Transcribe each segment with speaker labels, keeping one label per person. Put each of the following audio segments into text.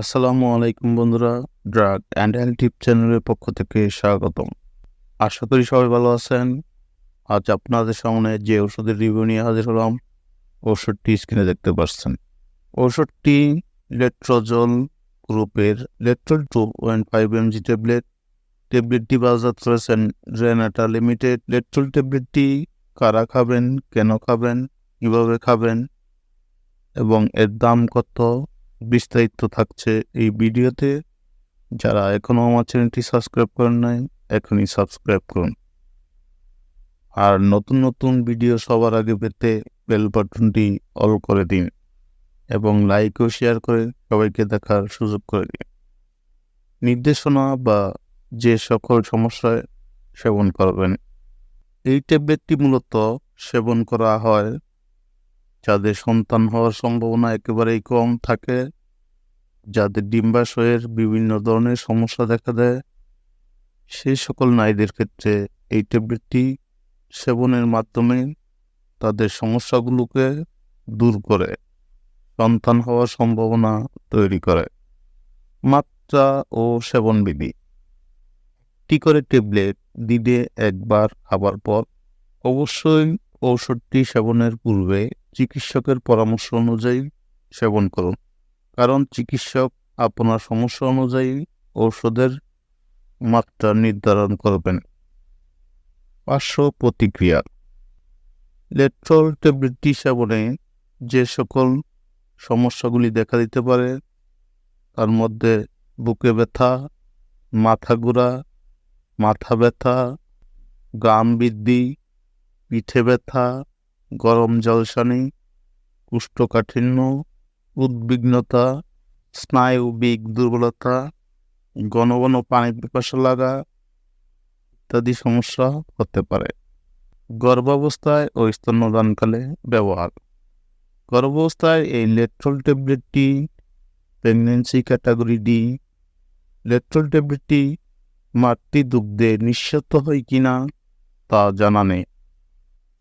Speaker 1: আসসালামু আলাইকুম বন্ধুরা ড্রাগ অ্যান্ড টিপ চ্যানেলের পক্ষ থেকে স্বাগতম। আশা করি সবাই ভালো আছেন। আজ আপনাদের সামনে যে ওষুধের রিভিউ নিয়ে হাজির হলাম ওষুধটি স্ক্রিনে দেখতে পাচ্ছেন। ওষুধটি লেট্রোজল গ্রুপের letrol two point five mg tablet ট্যাবলেটটি বাজার করেছেন রেনাটা লিমিটেড লেট্রোল ট্যাবলেটটি কারা খাবেন, কেন খাবেন, কীভাবে খাবেন এবং এর দাম কত বিস্তারিত থাকছে এই ভিডিওতে। যারা এখনও আমার চ্যানেলটি সাবস্ক্রাইব করেন নাই, এখনই সাবস্ক্রাইব করুন। আর নতুন নতুন ভিডিও সবার আগে পেতে বেল বাটনটি অল করে দিন এবং লাইক ও শেয়ার করে সবাইকে দেখার সুযোগ করে দিন। নির্দেশনা বা যে সকল সমস্যায় সেবন করবেন। এই ট্যাবলেটটি মূলত সেবন করা হয় যাদের সন্তান হওয়ার সম্ভাবনা একেবারেই কম থাকে, যাদের ডিম্বাশয়ের বিভিন্ন ধরনের সমস্যা দেখা দেয়, সেই সকল নারীদের ক্ষেত্রে এই ট্যাবলেটটি সেবনের মাধ্যমে তাদের সমস্যাগুলোকে দূর করে, সন্তান হওয়ার সম্ভাবনা তৈরি করে। মাত্রা ও সেবনবিধি। একটি করে ট্যাবলেট দিনে একবার খাবার পর অবশ্যই ঔষধটি সেবনের পূর্বে চিকিৎসকের পরামর্শ অনুযায়ী সেবন করুন। কারণ চিকিৎসক আপনার সমস্যা অনুযায়ী ঔষধের মাত্রা নির্ধারণ করবেন। পার্শ্ব প্রতিক্রিয়া। লেট্রল ট্যাবলেটটি সেবনে যে সকল সমস্যাগুলি দেখা দিতে পারে, তার মধ্যে বুকে ব্যথা, মাথা ঘোরা, মাথা ব্যথা, গাম বৃদ্ধি, পিঠে ব্যথা গরম জলসানি কুষ্ঠকাঠিন্য উদ্বিগ্নতা স্নায়ুবিক দুর্বলতা, ঘন ঘন পানি পিপাসা লাগা ইত্যাদি সমস্যা হতে পারে। গর্ভাবস্থায় ও স্তন্যদানকালে ব্যবহার। গর্ভাবস্থায় এই লেট্রল ট্যাবলেটটি প্রেগনেন্সি ক্যাটাগরি ডি। লেট্রল ট্যাবলেটটি মাতৃদুগ্ধে নিঃস্বাত হয় কিনা তা জানা নেই।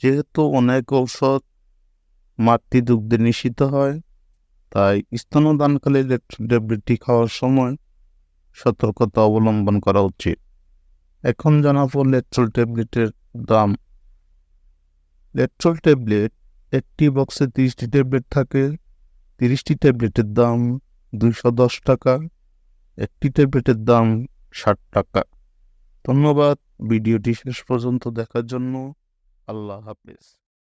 Speaker 1: যেহেতু অনেক ঔষধ মাতৃদুগ্ধে নিষিদ্ধ হয়, তাই স্তনদানকালে ট্যাবলেটটি খাওয়ার সময় সতর্কতা অবলম্বন করা উচিত। এখন জানাব লেট্রল ট্যাবলেটের দাম। লেট্রল ট্যাবলেট একটি বক্সে তিরিশটি ট্যাবলেট থাকে। তিরিশটি ট্যাবলেটের দাম দুইশো দশ টাকা, একটি ট্যাবলেটের দাম ষাট টাকা। ধন্যবাদ, ভিডিওটি শেষ পর্যন্ত দেখার জন্য। আল্লাহ হাফেজ